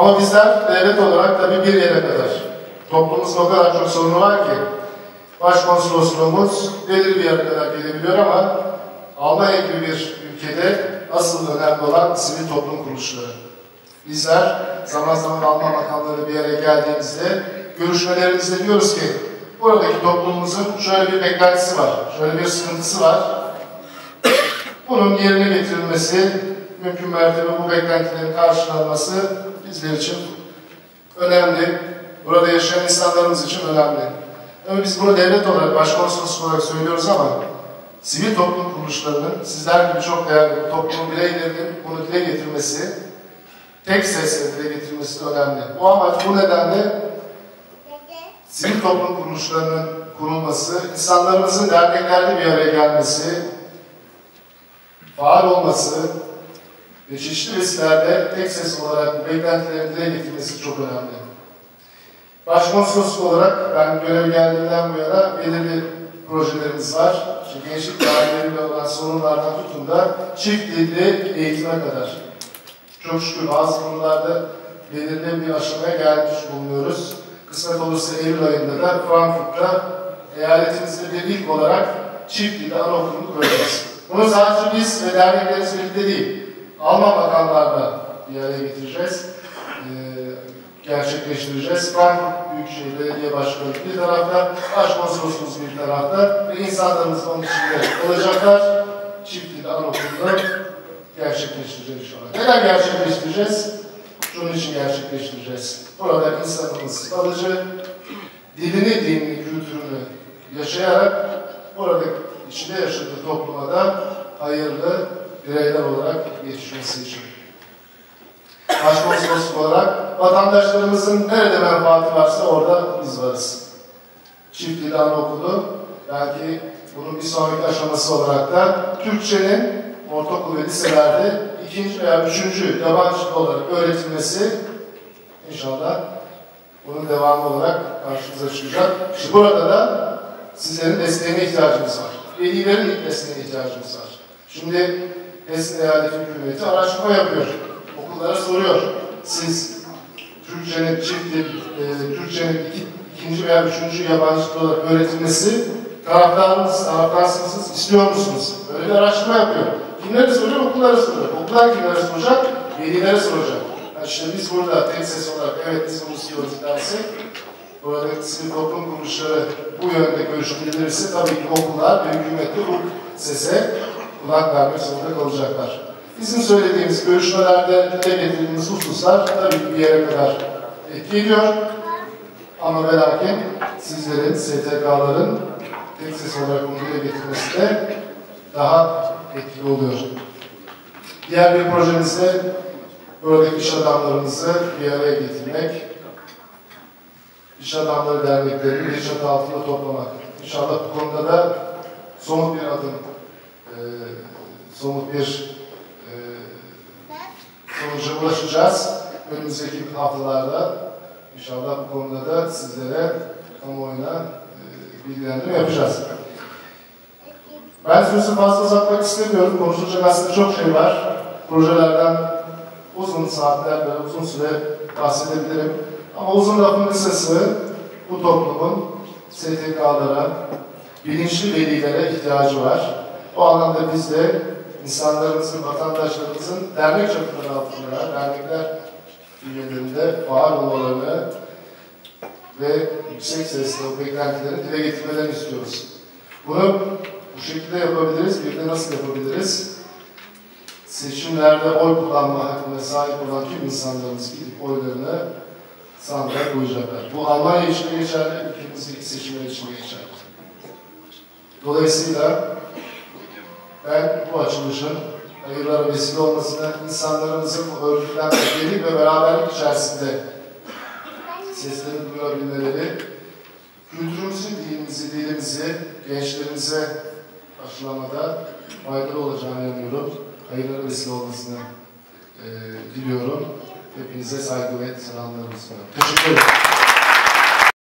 Ama bizler devlet olarak tabii bir yere kadar. Toplumumuzun o kadar çok sorunu var ki başkonsolosluğumuz belirli bir yere kadar gelebiliyor ama Almanya gibi bir ülkede asıl önemli olan sivil toplum kuruluşları. Bizler zaman zaman Alman makamları bir yere geldiğimizde görüşmelerimizde diyoruz ki buradaki toplumumuzun şöyle bir beklentisi var, şöyle bir sıkıntısı var. Bunun yerine getirilmesi, mümkün mertebe bu beklentilerin karşılanması bizler için önemli. Burada yaşayan insanlarımız için önemli. Tabii biz bunu devlet olarak, başkonsolosluk olarak söylüyoruz ama sivil toplum kuruluşlarının, sizler gibi çok değerli toplum bireylerinin bunu dile getirmesi, tek sesle dile getirmesi önemli. Bu amaç bu nedenle sivil toplum kuruluşlarının kurulması, insanlarımızın derneklerde bir araya gelmesi, faal olması ve çeşitli vesilelerle tek ses olarak beklentilerini dile getirmesi çok önemli. Başkonsolosluk olarak ben görev geldiğinden bu yana belirli projelerimiz var. İşte gençlik daireleriyle olan sorunlardan tutun da çift dilli eğitime kadar. Çok şükür bazı konularda belirli bir aşamaya gelmiş bulunuyoruz. Kısmet olursa Eylül ayında da Frankfurt'ta eyaletimizde bir ilk olarak çift dilli anaokulunu kuracağız. Bunu sadece biz ve derneklerimiz birlikte değil, Alman bakanlarla bir araya getireceğiz. Ee, gerçekleştireceğiz. Frankfurt Büyükşehir Belediye Başkanı bir tarafta, Başkonsolosluğumuz bir tarafta ve insanlarımız onun içinde olacaklar. Çift dil anaokulunu gerçekleştireceğiz inşallah. Neden gerçekleştireceğiz? Şunun için gerçekleştireceğiz. Burada insanımız kalıcı, dilini, dinini, kültürünü yaşayarak burada içinde yaşadığı topluma da hayırlı bireyler olarak yetişmesi için. Başkonsolosluk olarak vatandaşlarımızın nerede menfaati varsa orada biz varız. Çift dil okulu belki bunun bir sonraki aşaması olarak da Türkçenin ortaokul ve liselerde ikinci veya üçüncü yabancı olarak öğretilmesi inşallah bunun devamı olarak karşımıza çıkacak. İşte burada da sizlerin desteğine ihtiyacımız var. Velilerin desteğine ihtiyacımız var. Şimdi Eski Eyalet Hükümeti araştırma yapıyor okullara soruyor. Siz Türkçenin çift dil, e, Türkçenin iki, ikinci veya üçüncü yabancı dil olarak öğretilmesi taraftarınız, taraftarsınız, istiyor musunuz? Böyle bir araştırma yapıyor. Kimleri soruyor? Okullara soruyor. Okullar kimlere soracak? Velilere soracak. Yani işte biz burada tek ses olarak evet biz bunu istiyoruz derse burada sivil toplum kuruluşları bu yönde görüş bildirirse tabii ki okullar ve hükümette bu sese kulak vermek zorunda kalacaklar. Bizim söylediğimiz görüşmelerde dile getirdiğimiz hususlar tabii bir yere kadar etki ediyor. Ama ve lakin sizlerin, STK'ların tek ses olarak bunu dile getirmesi de daha etkili oluyor. Diğer bir projemiz de buradaki iş adamlarımızı bir araya getirmek, iş adamları derneklerini bir çatı altında toplamak. İnşallah bu konuda da somut bir adım, somut bir sonuca ulaşacağız. Önümüzdeki haftalarda inşallah bu konuda da sizlere kamuoyuna e, bilgilendirme yapacağız. Ben sözü fazla uzatmak istemiyorum. Konuşulacak aslında çok şey var. Projelerden uzun saatler ve uzun süre bahsedebilirim. Ama uzun lafın kısası bu toplumun STK'lara, bilinçli velilere ihtiyacı var. O anlamda biz de insanlarımızın, vatandaşlarımızın dernek çatıları altında, dernekler üyelerinde faal olmalarını ve yüksek sesle o beklentileri dile getirmelerini istiyoruz. Bunu bu şekilde yapabiliriz. Bir de nasıl yapabiliriz? Seçimlerde oy kullanma hakkına sahip olan tüm insanlarımız gidip oylarını sandığa koyacaklar. Bu Almanya için geçerli, ülkemizdeki seçimler için geçerli. Dolayısıyla ben bu açılışın hayırlara vesile olmasına, insanlarımızın örgütlenme, birlik ve beraberlik içerisinde seslerini duyurabilmeleri, kültürümüzü, dilimizi, dilimizi gençlerimize aşılamada faydalı olacağını inanıyorum. Hayırlara vesile olmasını e, diliyorum. Hepinize saygı ve selamlarımı sunuyorum. Teşekkür ederim.